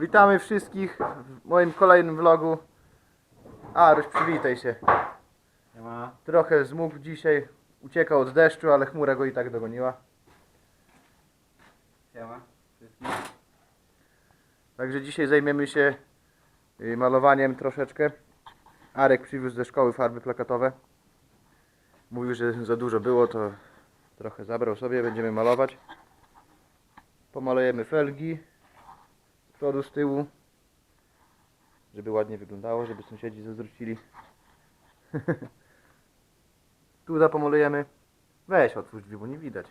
witamy wszystkich w moim kolejnym vlogu. A, Ruś, przywitaj się. Trochę zmógł dzisiaj, uciekał od deszczu, ale chmura go i tak dogoniła. Siema. Wszystkim. Także dzisiaj zajmiemy się y, malowaniem troszeczkę. Arek przywiózł ze szkoły farby plakatowe. Mówił, że za dużo było, to trochę zabrał sobie, będziemy malować. Pomalujemy felgi przodu, z tyłu, żeby ładnie wyglądało, żeby sąsiedzi zazdrościli. tu zapomalujemy. Weź otwórz drzwi, bo nie widać.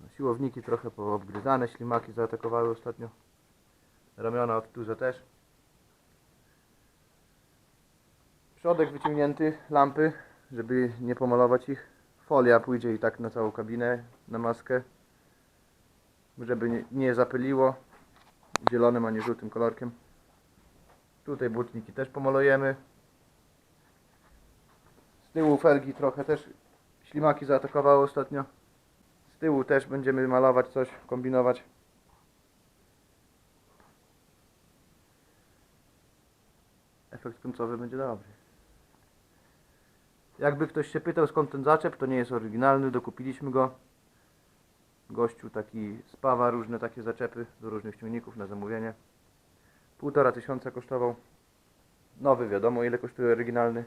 No, Siłowniki trochę poobgryzane, ślimaki zaatakowały ostatnio. Ramiona od tuza też. Przodek wyciągnięty, lampy, żeby nie pomalować ich. Folia pójdzie i tak na całą kabinę, na maskę. Żeby nie, zapyliło. Zielonym, a nie żółtym kolorkiem. Tutaj błotniki też pomalujemy. Z tyłu felgi trochę też ślimaki zaatakowały ostatnio. Z tyłu też będziemy malować coś, kombinować. Efekt końcowy będzie dobry. Jakby ktoś się pytał skąd ten zaczep, to nie jest oryginalny, dokupiliśmy go. Gościu taki spawa różne takie zaczepy do różnych ciągników na zamówienie. Półtora tysiąca kosztował. Nowy wiadomo ile kosztuje oryginalny.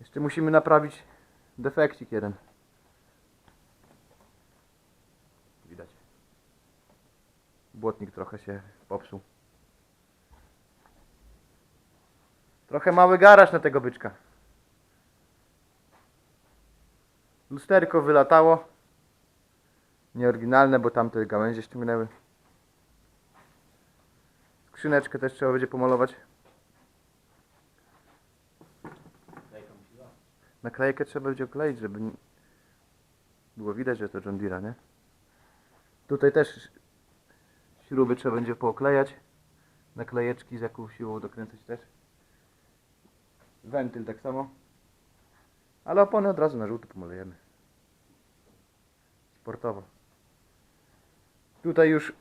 Jeszcze musimy naprawić defekcik jeden. Widać. Błotnik trochę się popsuł. Trochę mały garaż na tego byczka. Lusterko wylatało. Nieoryginalne, bo tamte gałęzie ściągnęły. Skrzyneczkę też trzeba będzie pomalować. Naklejkę trzeba będzie okleić, żeby było widać, że to John Deere, nie? Tutaj też śruby trzeba będzie pooklejać. Naklejeczki z jaką siłą dokręcać też. Wentyl tak samo. Ale opony od razu na żółto pomalujemy. Sportowo. Tutaj już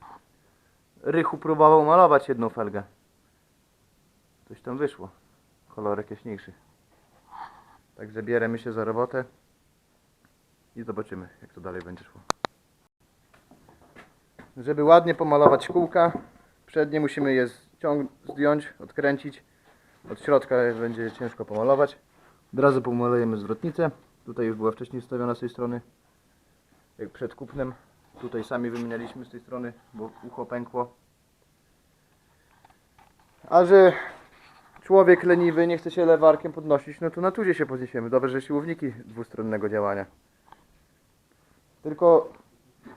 Rychu próbował malować jedną felgę. Coś tam wyszło. Kolorek jaśniejszy. Także bierzemy się za robotę i zobaczymy, jak to dalej będzie szło. Żeby ładnie pomalować kółka, przednie musimy je zdjąć, odkręcić. Od środka będzie ciężko pomalować. Od razu pomalujemy zwrotnicę. Tutaj już była wcześniej wstawiona z tej strony, jak przed kupnem. Tutaj sami wymienialiśmy z tej strony, bo ucho pękło. A że człowiek leniwy nie chce się lewarkiem podnosić, no to na tuzie się podniesiemy. Dobrze, że siłowniki dwustronnego działania. Tylko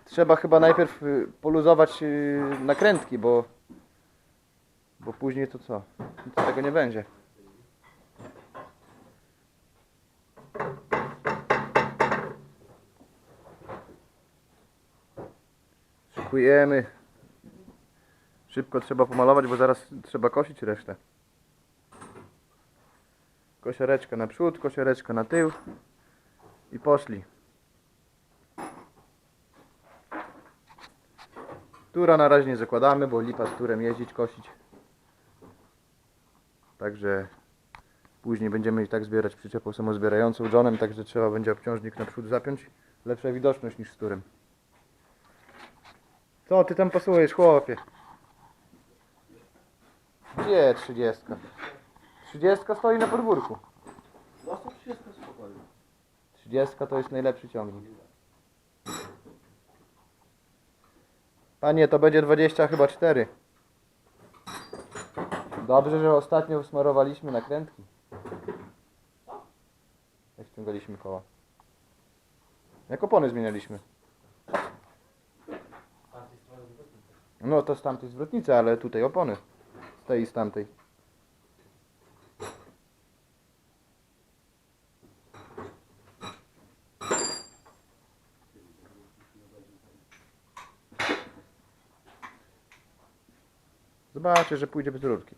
trzeba chyba najpierw y, poluzować y, nakrętki, bo bo później to co? Nic z tego nie będzie. Szykujemy. Szybko trzeba pomalować, bo zaraz trzeba kosić resztę. Kosiareczka na przód, kosiareczka na tył i poszli. Tura na razie nie zakładamy, bo lipa z turem jeździć, kosić. Także później będziemy i tak zbierać przyczepą samozbierającą Johnem, także trzeba będzie obciążnik na przód zapiąć. Lepsza widoczność niż z turem. Co ty tam pasujesz, chłopie? Gdzie trzydziestka? Trzydziestka stoi na podwórku. Dostał wszystko spokojnie. Trzydziestka to jest najlepszy ciągnik. Panie, to będzie 20 chyba 4. Dobrze, że ostatnio smarowaliśmy nakrętki. Jak ściągaliśmy koła. Jak opony zmienialiśmy. No to z tamtej zwrotnicy, ale tutaj opony. Z tej i z tamtej. Zobaczę, że pójdzie bez rurki.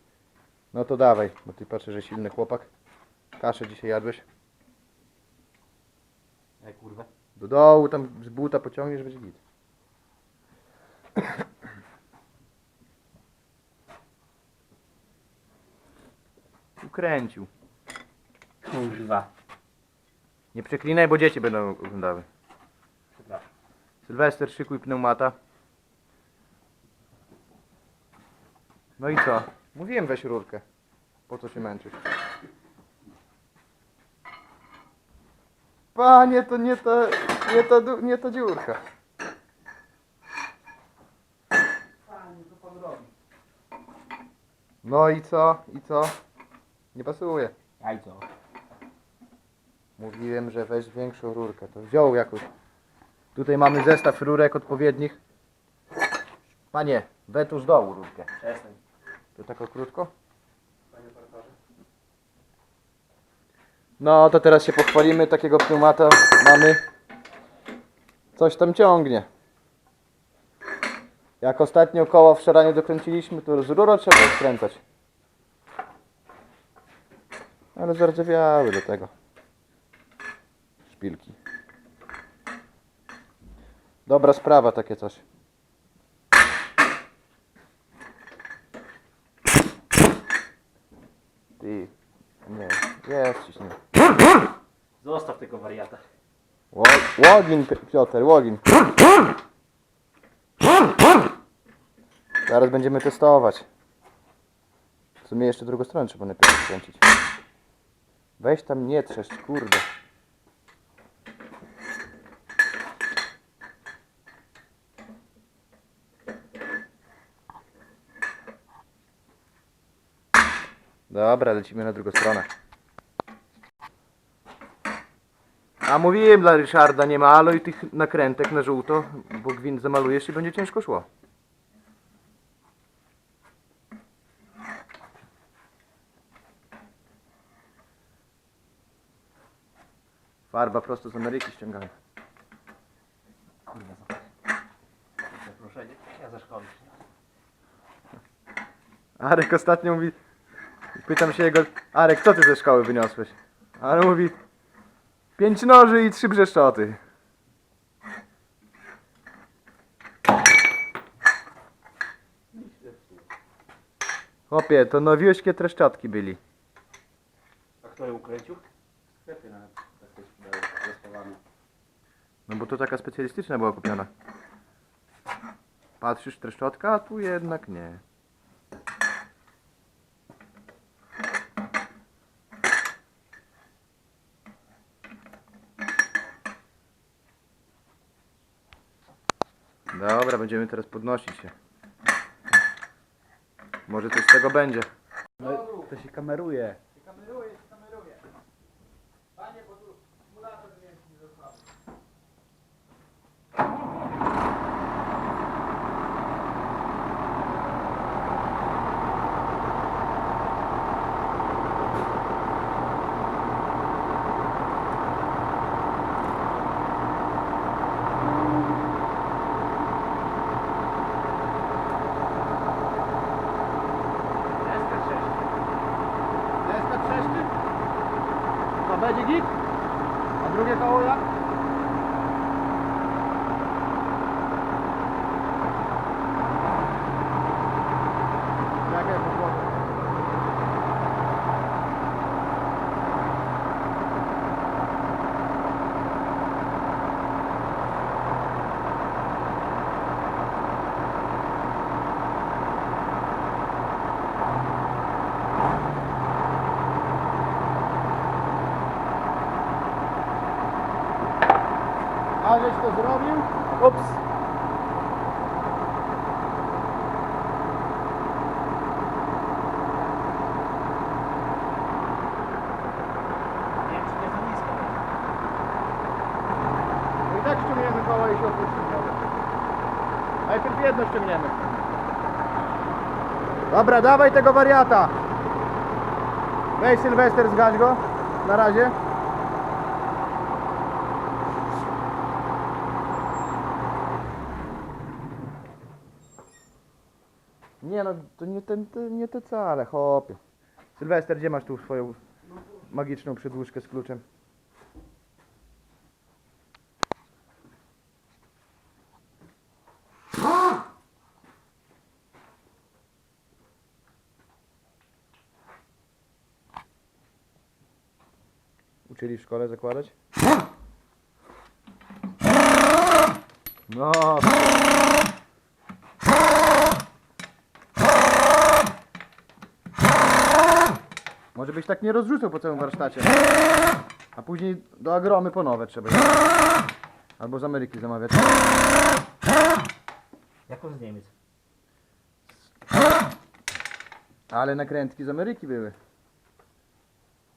No to dawaj, bo ty patrzę, że silny chłopak. Kaszę dzisiaj jadłeś. Ej kurwa. Do dołu tam z buta pociągniesz, będzie git. Ukręcił. Kurwa. Nie przeklinaj, bo dzieci będą oglądały. Przepraszam. Sylwester, szykuj pneumata. No i co? Mówiłem weź rurkę. Po co się męczysz? Panie, to nie ta, nie ta, du- nie ta dziurka. Panie, co pan robi? No i co? I co? Nie pasuje. Jajco. Mówiłem, że weź większą rurkę. To wziął jakąś. Tutaj mamy zestaw rurek odpowiednich. Panie, we tu z dołu rurkę. Przestań. To tak krótko? Panie. No to teraz się pochwalimy, takiego pneumata mamy. Coś tam ciągnie. Jak ostatnio koło w szaraniu dokręciliśmy, to z rurą trzeba skręcać. Ale zardzewiały do tego. Szpilki. Dobra sprawa takie coś. Ty. Nie, jest ciśnienie. Zostaw tego wariata. Ło- Łogin, Pi- Piotr, łogin. Zaraz będziemy testować. W sumie jeszcze drugą stronę trzeba najpierw skręcić. Weź tam nie trzeszcz, kurde. Dobra, lecimy na drugą stronę. A mówiłem dla Ryszarda, nie maluj tych nakrętek na żółto, bo gwint zamalujesz i będzie ciężko szło. Farba prosto z Ameryki ściągana. Kurwa? Zaproszenie. Ja ze szkoły. Arek ostatnio mówi, pytam się jego, Arek, co ty ze szkoły wyniosłeś? Ale mówi, pięć noży i trzy brzeszczoty. Chłopie, to nowiuśkie treszczotki byli. A kto ją ukręcił? W sklepie nawet. Tak to sprzedają. Rozpawane. No bo to taka specjalistyczna była kupiona. Patrzysz treszczotka, a tu jednak nie. Dobra, będziemy teraz podnosić się. Może coś z tego będzie. To się. Kameruje, kameruje. Panie, bo tu simulator nie został. Deska trzeszczy? To będzie git? A drugie koło jak? Jakie podłoże? A żeś to zrobił? Ups. Nie wiem, czy nie za nisko. No i tak ściągniemy koło i się opuścimy. Najpierw jedno ściągniemy. Dobra, dawaj tego wariata. Weź Sylwester, zgaś go. Na razie. Nie no, to nie, ten, to nie te cale, chłopie. Sylwester, gdzie masz tu swoją magiczną przedłużkę z kluczem? Uczyli w szkole zakładać? No. Może byś tak nie rozrzucał po całym warsztacie. A później do agromy po nowe trzeba. Albo z Ameryki zamawiać. Jak on z Niemiec? Ale nakrętki z Ameryki były.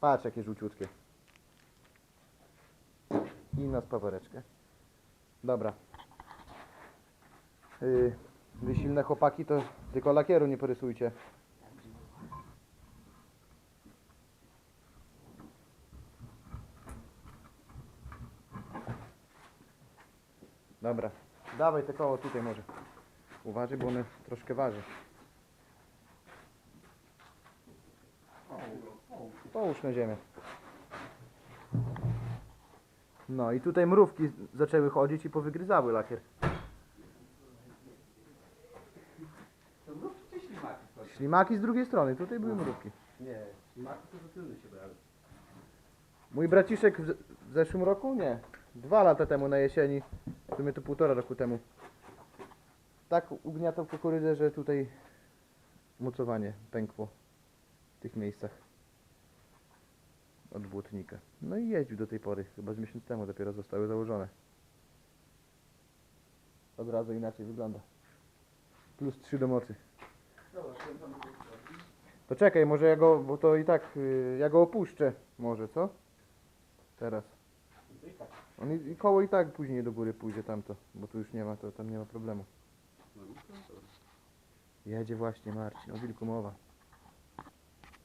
Patrz jakie żółciutkie. I na spawareczkę. Dobra. Yy, wy silne chłopaki to tylko lakieru nie porysujcie. Dobra. Dawaj te koło tutaj może. Uważaj, bo one troszkę waży. Połóż na ziemię. No i tutaj mrówki zaczęły chodzić i powygryzały lakier. To mrówki czy ślimaki? Ślimaki z drugiej strony, tutaj były mrówki. Nie, ślimaki to za tylny się brały. Mój braciszek w, w zeszłym roku? Nie. Dwa lata temu na jesieni, w sumie to półtora roku temu. Tak ugniatał kukurydzę, że tutaj mocowanie pękło w tych miejscach. Od błotnika. No i jeździł do tej pory, chyba z miesiąc temu dopiero zostały założone. Od razu inaczej wygląda. Plus 3 do mocy. To czekaj, może ja go, bo to i tak, y, ja go opuszczę, może, co? Teraz. On i, i koło i tak później do góry pójdzie tamto, bo tu już nie ma, to tam nie ma problemu. Jedzie właśnie Marcin, o wilku mowa.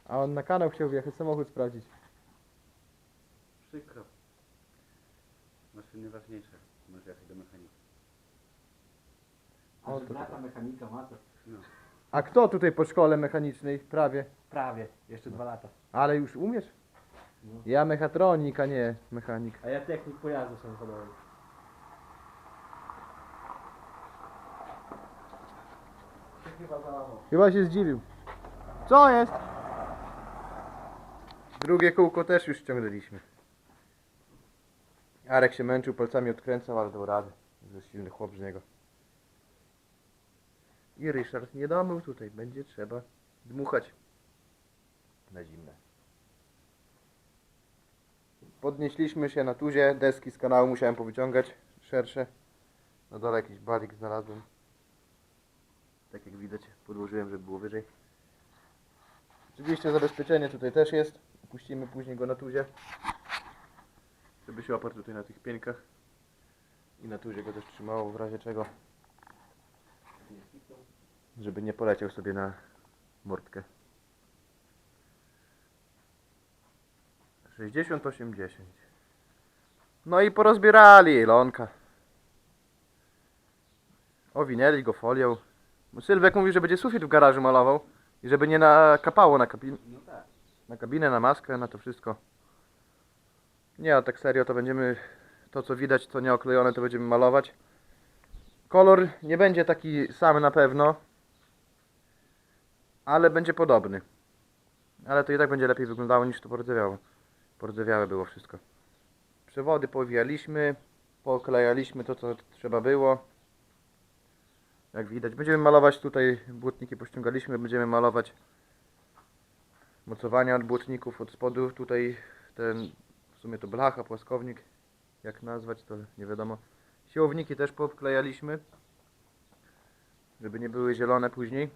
A on na kanał chciał wjechać, samochód sprawdzić. Przykro. Maszyny ważniejsze. Możesz jechać do mechanika. O, A tak. mechanika ma to No. A kto tutaj po szkole mechanicznej? Prawie. prawie, jeszcze dwa lata. Ale już umiesz? No. Ja mechatronik, a nie mechanik. A ja technik pojazdu samochodowy. Się chyba załamał. Chyba się zdziwił. Co jest? Drugie kółko też już ściągnęliśmy. Arek się męczył, palcami odkręcał, ale dał radę. Że silny chłop z niego. I Ryszard nie domył tutaj. Będzie trzeba dmuchać na zimne. Podnieśliśmy się na tuzie. Deski z kanału musiałem powyciągać. Szersze. Na dole jakiś balik znalazłem. Tak jak widać, podłożyłem, żeby było wyżej. Oczywiście zabezpieczenie tutaj też jest. Puścimy później go na tuzie. Żeby się oparł tutaj na tych pieńkach. I na tuzie go też trzymało w razie czego. Żeby nie poleciał sobie na mordkę. 68-10. No i porozbierali lonka. Owinęli go folią. Sylwek mówi, że będzie sufit w garażu malował i żeby nie nakapało na, kabin No tak. na kabinę, na maskę, na to wszystko. Nie, a tak serio to będziemy to co widać, co nie oklejone to będziemy malować. Kolor nie będzie taki sam na pewno, ale będzie podobny. Ale to i tak będzie lepiej wyglądało niż to pordzewiało. Pordzewiałe było wszystko. Przewody powijaliśmy, poklejaliśmy to co trzeba było. Jak widać, będziemy malować tutaj, błotniki pościągaliśmy, będziemy malować mocowania od błotników od spodu, tutaj ten, w sumie to blacha, płaskownik, jak nazwać to nie wiadomo. Siłowniki też powklejaliśmy, żeby nie były zielone później.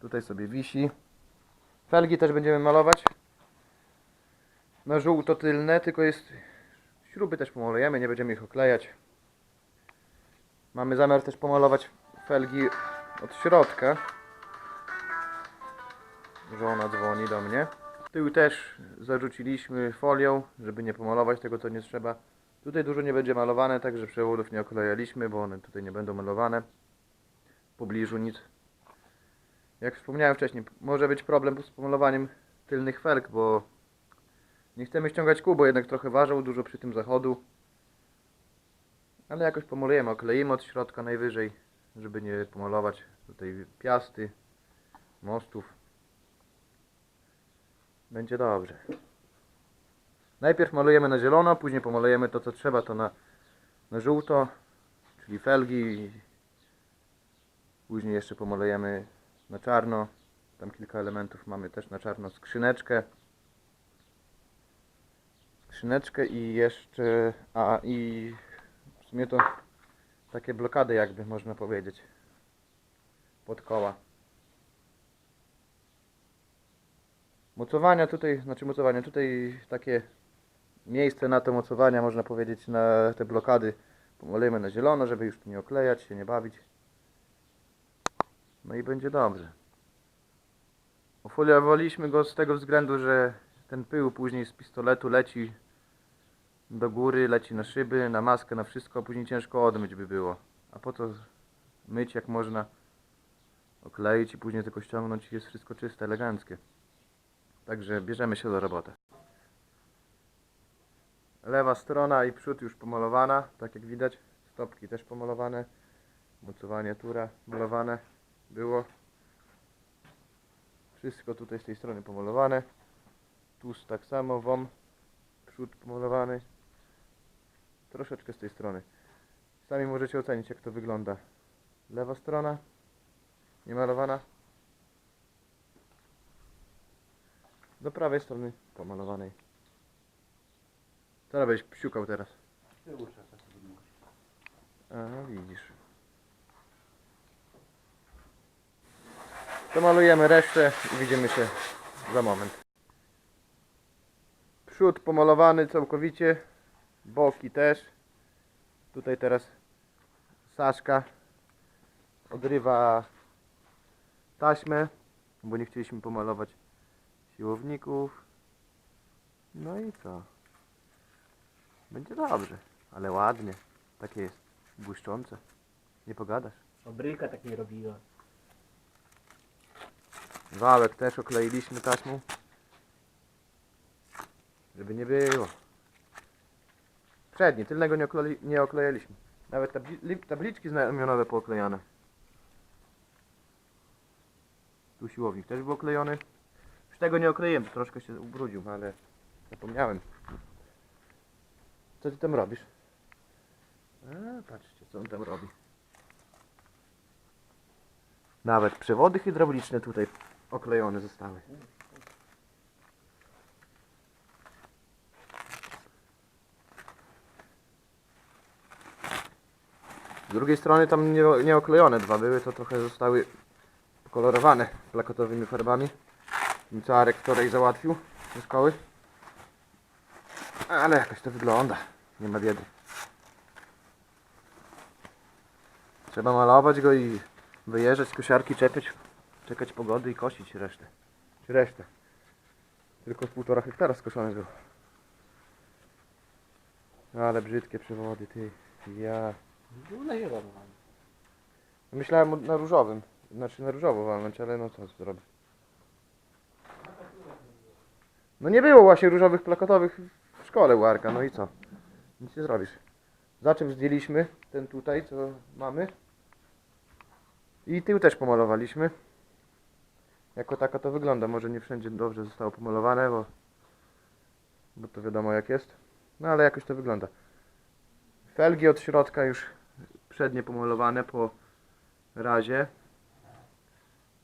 Tutaj sobie wisi. Felgi też będziemy malować. Na żółto tylne, tylko jest śruby też pomalujemy, nie będziemy ich oklejać. Mamy zamiar też pomalować felgi od środka. Żona dzwoni do mnie. Tył też zarzuciliśmy folią, żeby nie pomalować tego co nie trzeba. Tutaj dużo nie będzie malowane, także przewodów nie oklejaliśmy, bo one tutaj nie będą malowane. W pobliżu nic. Jak wspomniałem wcześniej, może być problem z pomalowaniem tylnych felg, bo nie chcemy ściągać kół, bo jednak trochę ważą, dużo przy tym zachodu. Ale jakoś pomalujemy, okleimy od środka najwyżej, żeby nie pomalować tutaj piasty, mostów. Będzie dobrze. Najpierw malujemy na zielono, później pomalujemy to co trzeba, to na, na żółto, czyli felgi. Później jeszcze pomalujemy na czarno. Tam kilka elementów mamy też na czarno. Skrzyneczkę. Skrzyneczkę i jeszcze... A i w sumie to takie blokady jakby można powiedzieć. Pod koła. Mocowania tutaj, znaczy mocowania, tutaj takie miejsce na te mocowania, można powiedzieć, na te blokady pomalujemy na zielono, żeby już nie oklejać, się nie bawić. No i będzie dobrze. Ofoliowaliśmy go z tego względu, że ten pył później z pistoletu leci do góry, leci na szyby, na maskę, na wszystko, a później ciężko odmyć by było. A po co myć jak można okleić i później tylko ściągnąć i jest wszystko czyste, eleganckie. Także bierzemy się do roboty. Lewa strona i przód już pomalowana, tak jak widać. Stopki też pomalowane. Mocowanie tura malowane było. Wszystko tutaj z tej strony pomalowane. Tu tak samo, wom. Przód pomalowany. Troszeczkę z tej strony. Sami możecie ocenić jak to wygląda. Lewa strona. Niemalowana. Do prawej strony pomalowanej. Co byś psiukał teraz? Z tyłu trzeba sobie podmuchać. A, widzisz. To malujemy resztę i widzimy się za moment. Przód pomalowany całkowicie, boki też. Tutaj teraz Saszka odrywa taśmę, bo nie chcieliśmy pomalować siłowników. No i co? Będzie dobrze, ale ładnie. Takie jest błyszczące. Nie pogadasz. Fabryka tak nie robiła. Wałek też okleiliśmy taśmą. Żeby nie było. Przedni, tylnego nie, oklei, nie oklejaliśmy. Nawet tabli, li- tabliczki znamionowe pooklejane. Tu siłownik też był oklejony. Już tego nie okleiłem, troszkę się ubrudził, ale zapomniałem. Co ty tam robisz? A, patrzcie, co on tam robi. Nawet przewody hydrauliczne tutaj oklejone zostały. Z drugiej strony tam nie, nie oklejone dwa były, to trochę zostały kolorowane plakatowymi farbami. Czarek wczoraj załatwił ze szkoły. Ale jakoś to wygląda. Nie ma biedy. Trzeba malować go i wyjeżdżać z kosiarki, czepiać, czekać pogody i kosić resztę. Czy resztę. Tylko z półtora hektara skoszony był. Ale brzydkie przewody, ty. Ja. Był na zielono. Myślałem na różowym. Znaczy na różowo walnąć, ale no co zrobię. No nie było właśnie różowych plakatowych w szkole u Arka, no i co? Nic nie zrobisz. Zaczep zdjęliśmy, ten tutaj, co mamy. I tył też pomalowaliśmy. Jako taka to wygląda. Może nie wszędzie dobrze zostało pomalowane, bo, bo to wiadomo jak jest. No ale jakoś to wygląda. Felgi od środka już przednie pomalowane po razie.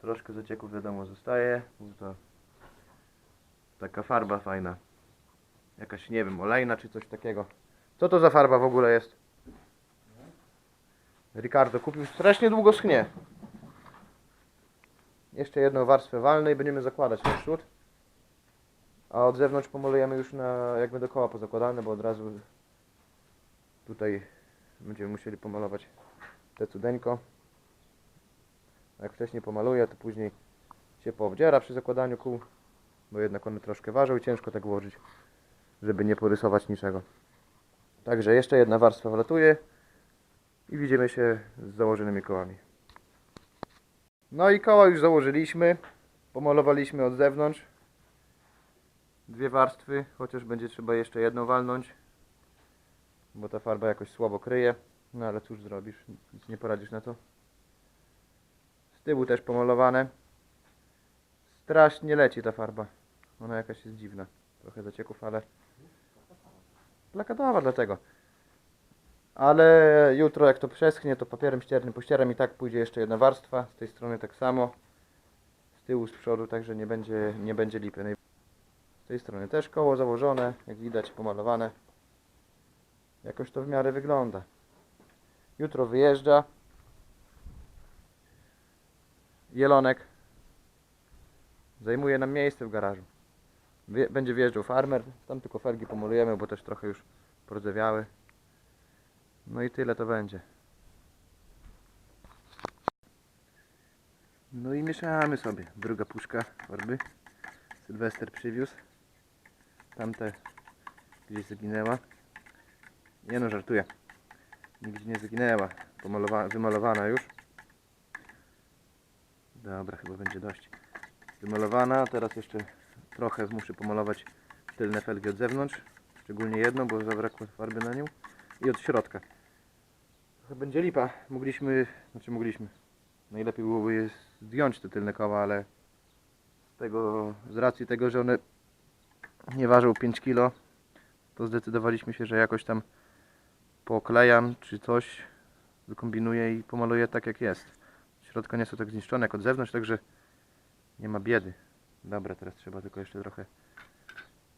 Troszkę zacieków wiadomo zostaje. bo To taka farba fajna. Jakaś nie wiem, olejna czy coś takiego. Co to za farba w ogóle jest? Ricardo kupił strasznie długo schnie. Jeszcze jedną warstwę walnej będziemy zakładać na przód. A od zewnątrz pomalujemy już na jakby dookoła pozakładane, bo od razu tutaj będziemy musieli pomalować te cudeńko. Jak wcześniej pomaluję, to później się poobdziera przy zakładaniu kół, bo jednak one troszkę ważą i ciężko tak włożyć, żeby nie porysować niczego. Także jeszcze jedna warstwa wlatuje i widzimy się z założonymi kołami. No i koła już założyliśmy, pomalowaliśmy od zewnątrz. Dwie warstwy, chociaż będzie trzeba jeszcze jedną walnąć, bo ta farba jakoś słabo kryje. No ale cóż zrobisz, nic nie poradzisz na to. Z tyłu też pomalowane. Strasznie leci ta farba. Ona jakaś jest dziwna. Trochę zacieków, ale... Plakatowa dlatego. Ale jutro jak to przeschnie, to papierem ściernym pościeram i tak pójdzie jeszcze jedna warstwa. Z tej strony tak samo. Z tyłu, z przodu, także nie będzie, nie będzie lipy. Z tej strony też koło założone, jak widać pomalowane. Jakoś to w miarę wygląda. Jutro wyjeżdża. Jelonek. Zajmuje nam miejsce w garażu. Będzie wjeżdżał farmer. Tam tylko felgi pomalujemy, bo też trochę już pordzewiały. No i tyle to będzie. No i mieszamy sobie. Druga puszka farby. Sylwester przywiózł. Tamte gdzieś zaginęła. Nie no, żartuję. Nigdzie nie zaginęła. Pomalowa wymalowana już. Dobra, chyba będzie dość. Wymalowana. Teraz jeszcze trochę muszę pomalować tylne felgi od zewnątrz. Szczególnie jedną, bo zabrakło farby na nią. I od środka. Trochę będzie lipa. Mogliśmy, znaczy mogliśmy. Najlepiej byłoby je zdjąć te tylne koła, ale z tego, z racji tego, że one nie ważą 5 kg, to zdecydowaliśmy się, że jakoś tam poklejam czy coś, wykombinuję i pomaluję tak jak jest. Środka nie są tak zniszczone jak od zewnątrz, także nie ma biedy. Dobra, teraz trzeba tylko jeszcze trochę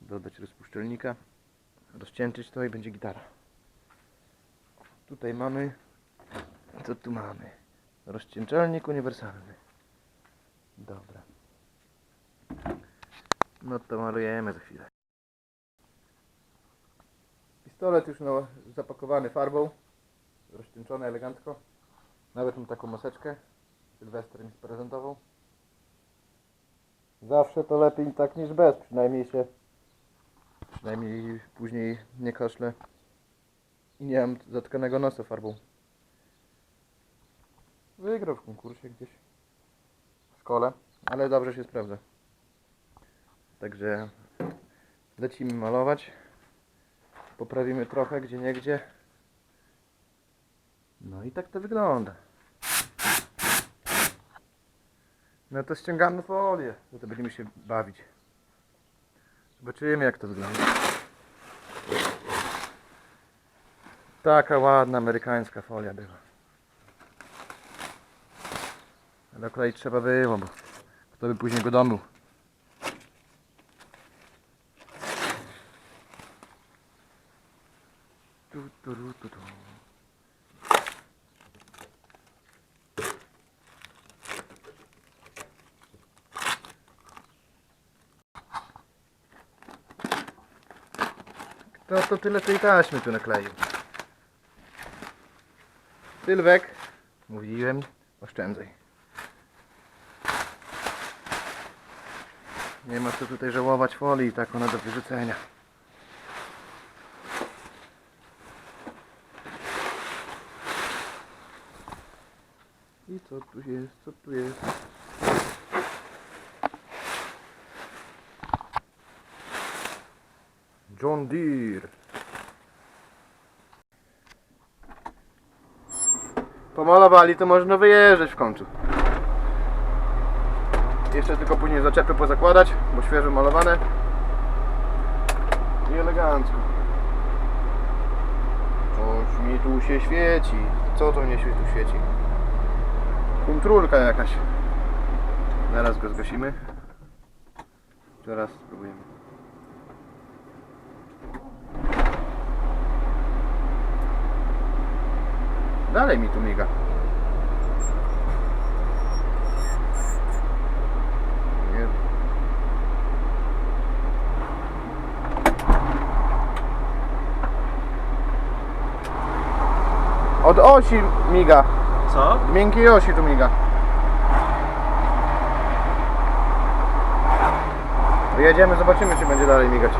dodać rozpuszczalnika, rozcięczyć to i będzie gitara. Tutaj mamy, co tu mamy? Rozcieńczalnik uniwersalny. Dobra. No to malujemy za chwilę. Pistolet już no, zapakowany farbą. Rozcieńczony elegancko. Nawet mam taką maseczkę. Sylwester mi sprezentował. Zawsze to lepiej tak niż bez. Przynajmniej się... Przynajmniej później nie kaszlę. I nie mam zatkanego nosa farbą. Wygrał w konkursie gdzieś. W szkole. Ale dobrze się sprawdza. Także lecimy malować. Poprawimy trochę gdzie niegdzie. No i tak to wygląda. No to ściągamy folię. No to będziemy się bawić. Zobaczymy jak to wygląda. Taka ładna amerykańska folia była. Ale kolei trzeba było, bo kto by później go domył. Tu, tu, ru, tu, tu. Kto to tyle tej taśmy tu nakleił? Sylwek, mówiłem, oszczędzaj. Nie ma co tutaj żałować folii, tak ona do wyrzucenia. I co tu jest, co tu jest? John Deere. Pomalowali, to można wyjeżdżać w końcu. Jeszcze tylko później zaczepy pozakładać, bo świeżo malowane. I elegancko. Coś mi tu się świeci. Co to mnie się tu świeci? Kuntrulka jakaś. Zaraz go zgasimy. Teraz spróbujemy. Dalej mi tu miga. Nie. Od osi miga. Co? Miękkiej osi tu miga. Wyjedziemy, zobaczymy czy będzie dalej migać.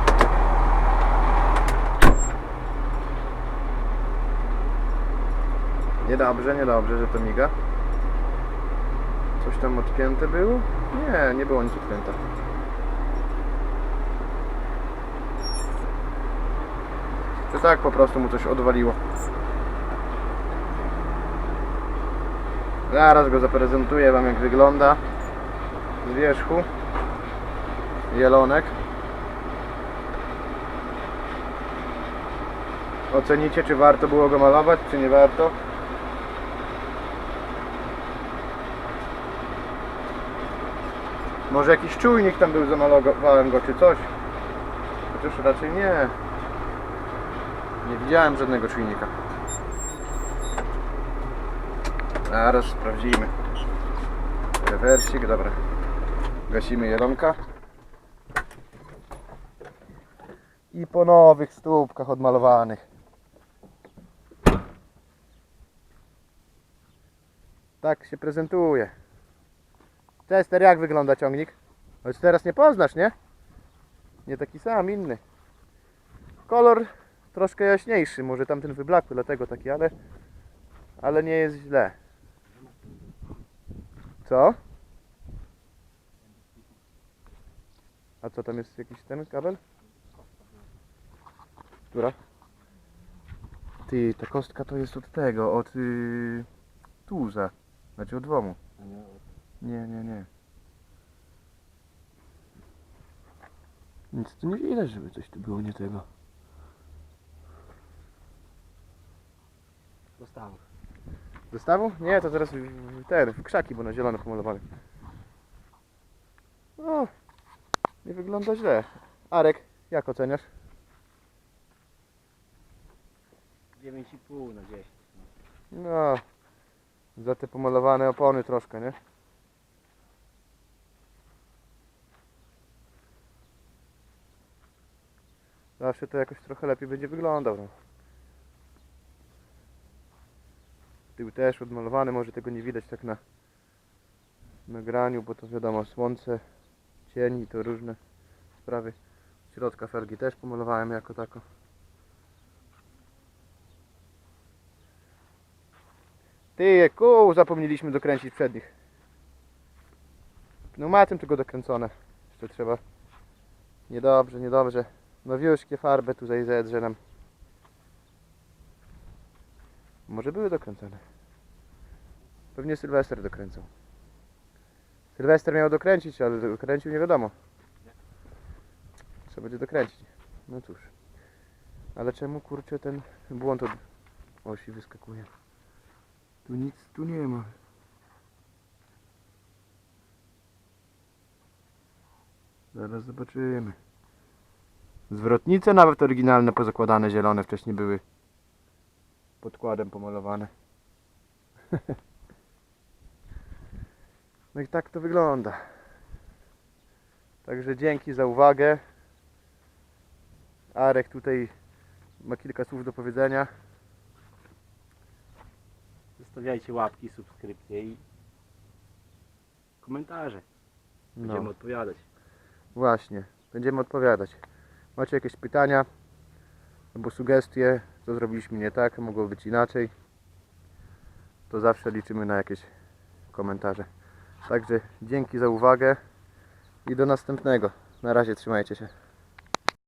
Niedobrze, niedobrze, że to miga. Coś tam odpięte było? Nie, nie było nic odpięte. Czy tak po prostu mu coś odwaliło? Zaraz go zaprezentuję wam jak wygląda z wierzchu. jelonek. Ocenicie, czy warto było go malować, czy nie warto? Może jakiś czujnik tam był, zamalowałem go, czy coś? Chociaż raczej nie. Nie widziałem żadnego czujnika. Zaraz sprawdzimy. Rewersik, dobra. Gasimy jelonka. I po nowych stópkach odmalowanych. Tak się prezentuje. Chester, jak wygląda ciągnik? Choć teraz nie poznasz, nie? Nie taki sam, inny. Kolor troszkę jaśniejszy, może tamten wyblakły, dlatego taki, ale ale nie jest źle. Co? A co tam jest jakiś ten kabel? Która? Ty, ta kostka to jest od tego, od yy, tuza. Znaczy od womu. Nie, Nie, nie. Nic tu nie widać, żeby coś tu było nie tego. Dostałem. Zestawu? Nie, to teraz w, w, ten, w krzaki, bo na zielono pomalowany. No, nie wygląda źle. Arek, jak oceniasz? 9,5 na 10. No, za te pomalowane opony troszkę, nie? Zawsze to jakoś trochę lepiej będzie wyglądał. No. Tył też odmalowany, może tego nie widać tak na nagraniu, bo to wiadomo, słońce, cień i to różne sprawy. Środka felgi też pomalowałem jako tako. Ty, kół zapomnieliśmy dokręcić przednich. Pneumatem tylko dokręcone. Jeszcze trzeba. Niedobrze, niedobrze. Nowiuszkie farbę tutaj zedrze nam. Może były dokręcone. Pewnie Sylwester dokręcał. Sylwester miał dokręcić, ale dokręcił nie wiadomo. Trzeba będzie dokręcić. No cóż. Ale czemu kurczę ten błąd od osi wyskakuje? Tu nic tu nie ma. Zaraz zobaczymy. Zwrotnice nawet oryginalne pozakładane zielone wcześniej były podkładem pomalowane. no i tak to wygląda. Także dzięki za uwagę. Arek tutaj ma kilka słów do powiedzenia. Zostawiajcie łapki, subskrypcje i komentarze. Będziemy No. odpowiadać. Właśnie, będziemy odpowiadać. Macie jakieś pytania albo sugestie, co zrobiliśmy nie tak, mogło być inaczej, to zawsze liczymy na jakieś komentarze. Także dzięki za uwagę i do następnego. Na razie trzymajcie się.